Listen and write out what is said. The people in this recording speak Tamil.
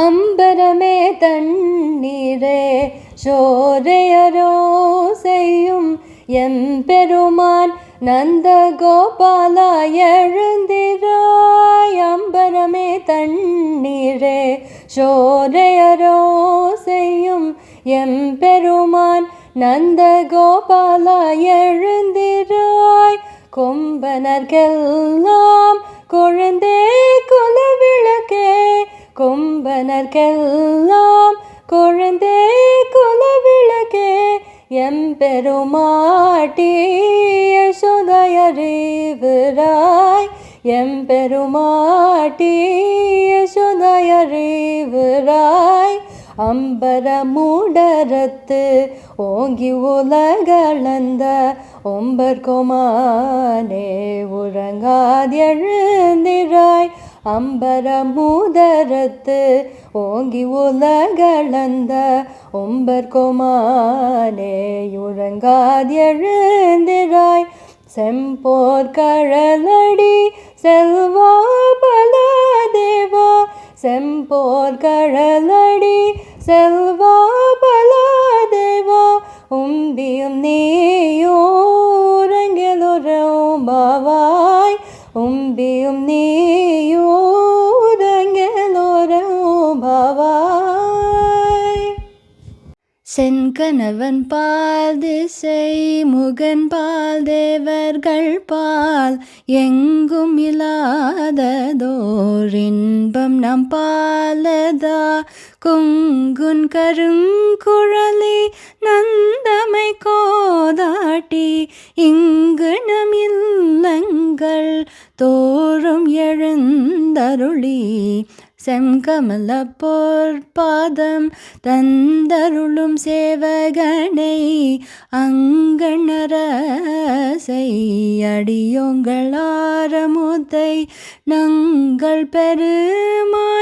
அம்பரமே தண்ணீரே சோரையரோ செய்யும் எம்பெருமான் நந்த கோபாலா எழுந்திராய். அம்பரமே தண்ணீரே சோரையரோ செய்யும் எம்பெருமான் நந்த கோபாலா எழுந்திராய். கொம்பனர்கெல்லாம் கொழுந்தே கொம்பனர்கெல்லாம் கொழுந்தே குலவிளக்கே எம்பெருமாட்டி யசோதயறிவுராய் எம்பெருமாட்டி யசோதயறிவுராய் அம்பர மூடரத்து ஓங்கி உலகளந்த ஒம்பர் ஒம்பர்கொமானே உறங்காதெழுந்திராய். அம்பர மூதரத்து ஓங்கி உலகளந்த ஒம்பர்கொமானே உறங்காதெழுந்திராய் செம்போர் கழலடி செல்வா பல தேவா செம்போர் கழலடி செல்வா பல தேவா உம்பியும் நீயோரங்கெலுறும் பாவாய். உம்பியும் நீ சென்கணவன் பால் திசை முகன் பால் தேவர்கள் பால். எங்கும் இல்லாததோர் இன்பம் நம் பாலதா. குங்குன் கருங்குழலி நந்தமை கோதாட்டி. இங்கு நம் இல்லங்கள் தோறும் எழுந்த எழுந்தருளி செங்கமல பொற்பாதம் தந்தருளும் சேவகனை அங்கணரசை அடியோங்கள் ஆரமுத்தை நங்கள் பெருமானை